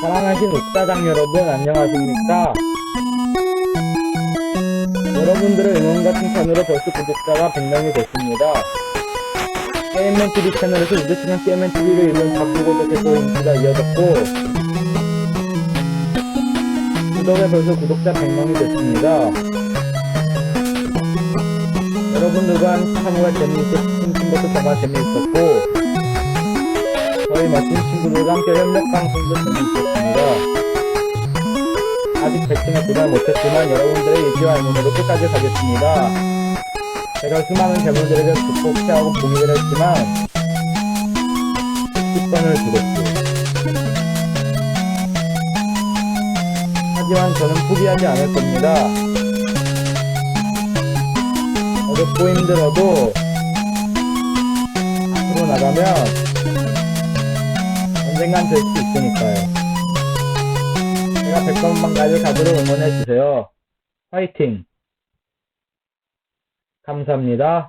사랑하신 옥사장 여러분 안녕하십니까? 여러분들의 응원과 칭찬으로 벌써 구독자가 100명이 됐습니다. 게임맨 TV 채널에서 우주시간 게임맨 TV를 이룬 박수고도 계속 인기가 이어졌고 구독에 벌써 구독자 100명이 됐습니다. 여러분들과 함께 참여가 재미있게 춤춘 것도 정말 재미있었고 저희 멋진 친구들과 함께 협력 방송도 재미있었습니다. 아직 100등에 도달 못했지만 여러분들의 예지와 응원으로 끝까지 가겠습니다. 제가 수많은 죽고 피하고 고민을 했지만 10번을 죽었고 하지만 저는 포기하지 않을 겁니다. 어렵고 힘들어도 앞으로 나가면 언젠간 될 수 있으니까요. 제가 100번만 가를 가도록 응원해주세요. 화이팅! 감사합니다.